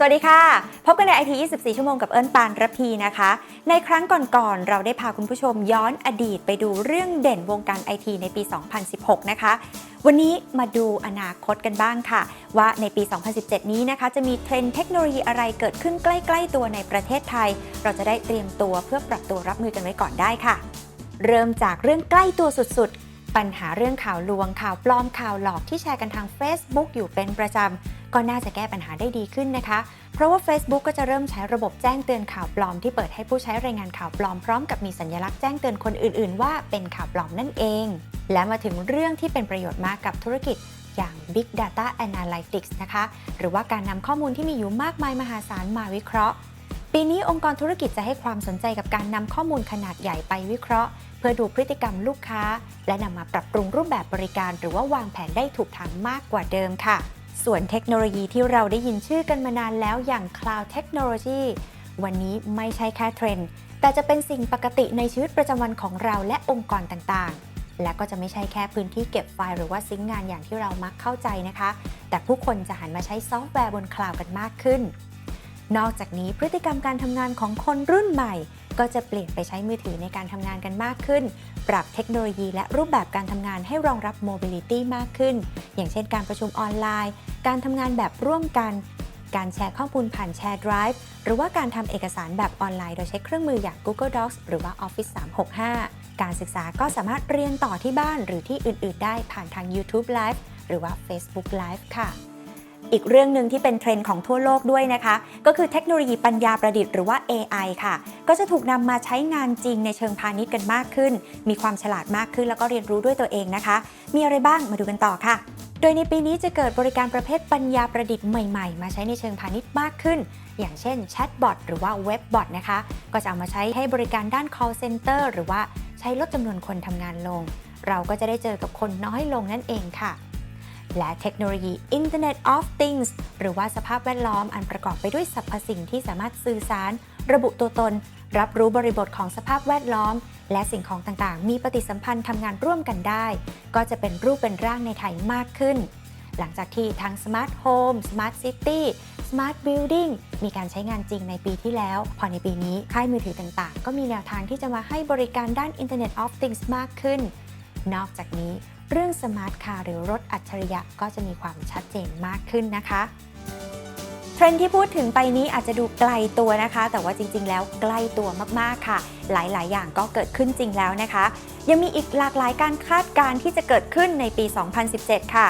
สวัสดีค่ะ พบกันในไอที24 ชั่วโมงกับเอิญปานระพีนะคะ ในครั้งก่อนๆ เราได้พาคุณผู้ชมย้อนอดีตไปดูเรื่องเด่นวงการไอทีในปี 2016 นะคะ วันนี้มาดูอนาคตกันบ้างค่ะ ว่าในปี 2017 นี้นะคะ จะมีเทรนด์เทคโนโลยีอะไรเกิดขึ้นใกล้ๆ ตัวในประเทศไทย เราจะได้เตรียมตัวเพื่อปรับตัวรับมือกันไว้ก่อนได้ค่ะ เริ่มจากเรื่องใกล้ตัวสุดๆ ปัญหาเรื่องข่าวลวงข่าวปลอมข่าวหลอกที่แชร์กันทาง Facebook อยู่เป็นประจำ ก็น่าจะแก้ปัญหาได้ดีขึ้นนะคะ เพราะว่า Facebook ก็จะเริ่มใช้ระบบแจ้งเตือนข่าวปลอมที่เปิดให้ผู้ใช้รายงานข่าวปลอมพร้อมกับมีสัญลักษณ์แจ้งเตือนคนอื่นๆ ว่าเป็นข่าวปลอมนั่นเอง และมาถึงเรื่องที่เป็นประโยชน์มากกับธุรกิจอย่าง Big Data Analytics นะคะ หรือว่าการนำข้อมูลที่มีอยู่มากมายมหาศาลมาวิเคราะห์ ปีนี้องค์กรธุรกิจจะให้ความสนใจกับการนำข้อมูลขนาดใหญ่ไปวิเคราะห์ เพื่อดูพฤติกรรมลูกค้า และนำมาปรับปรุงรูปแบบบริการ หรือว่าวางแผนได้ถูกทางมากกว่าเดิมค่ะ ส่วนเทคโนโลยีที่เราได้ยินชื่อกันมานานแล้วอย่าง Cloud Technology วันนี้ไม่ใช่แค่เทรนด์ แต่จะเป็นสิ่งปกติในชีวิตประจำวันของเราและองค์กรต่างๆ และก็จะไม่ใช่แค่พื้นที่เก็บไฟล์หรือว่าซิงค์งานอย่างที่เรามักเข้าใจนะคะ แต่ผู้คนจะหันมาใช้ซอฟต์แวร์บนคลาวด์กันมากขึ้น นอกจากนี้พฤติกรรมการทำงานของคนรุ่นใหม่ ก็จะเปลี่ยนไปใช้มือถือในการทำงานกันมากขึ้น ปรับเทคโนโลยีและรูปแบบการทำงานให้รองรับโมบิลิตี้มากขึ้น อย่างเช่นการประชุมออนไลน์ การทำงานแบบร่วมกัน การแชร์ข้อมูลผ่านแชร์ Drive หรือว่าการทำเอกสารแบบออนไลน์โดยใช้เครื่องมืออย่าง Google Docs หรือว่า Office 365 การศึกษาก็สามารถเรียนต่อที่บ้านหรือที่อื่น ๆ ได้ผ่านทาง YouTube Live หรือว่า Facebook Live ค่ะ อีกเรื่องหนึ่งที่เป็นเทรนด์ของทั่วโลกด้วยนะคะ ก็คือเทคโนโลยีปัญญาประดิษฐ์หรือว่า AI ค่ะ ก็จะถูกนำมาใช้งานจริงในเชิงพาณิชย์กันมากขึ้น มีความฉลาดมากขึ้นแล้วก็เรียนรู้ด้วยตัวเองนะคะ มีอะไรบ้างมาดูกันต่อค่ะ โดยในปีนี้จะเกิดบริการประเภทปัญญาประดิษฐ์ใหม่ๆ มาใช้ในเชิงพาณิชย์มากขึ้น อย่างเช่นแชทบอทหรือว่าเว็บบอทนะคะ ก็จะเอามาใช้ให้บริการด้าน call center หรือว่าใช้ลดจำนวนคนทำงานลง เราก็จะได้เจอกับคนน้อยลงนั่นเองค่ะ และเทคโนโลยี Internet of Things หรือว่าสภาพแวดล้อมอันประกอบไปด้วยสรรพสิ่งที่สามารถสื่อสาร ระบุตัวตน รับรู้บริบทของสภาพแวดล้อม และสิ่งของต่างๆ มีปฏิสัมพันธ์ทำงานร่วมกันได้ ก็จะเป็นรูปเป็นร่างในไทยมากขึ้น หลังจากที่ทั้ง Smart Home Smart City Smart Building มีการใช้งานจริงในปีที่แล้ว พอในปีนี้ค่ายมือถือต่างๆ ก็มีแนวทางที่จะมาให้บริการด้าน Internet of Things มากขึ้น นอกจากนี้ เรื่องสมาร์ทคาร์หรือรถอัจฉริยะก็จะมีความชัดเจนมากขึ้นนะคะเทรนที่พูดถึงไปนี้อาจจะดูไกลตัวนะคะ แต่ว่าจริง ๆ แล้วใกล้ตัวมากๆค่ะ หลายๆ อย่างก็เกิดขึ้นจริงแล้วนะคะ ยังมีอีกหลากหลายการคาดการณ์ที่จะเกิดขึ้นในปี 2017 ค่ะ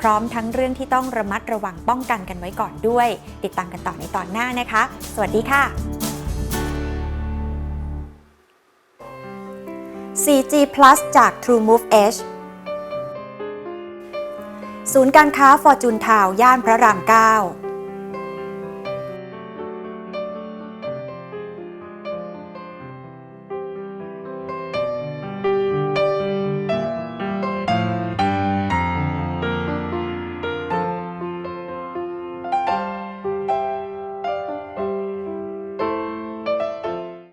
พร้อมทั้งเรื่องที่ต้องระมัดระวังป้องกันกันไว้ก่อนด้วย ติดตามกันต่อในตอนหน้านะคะ สวัสดีค่ะ 4G Plus จาก TrueMove Edge ศูนย์การค้าฟอร์จูนทาวย่านพระราม9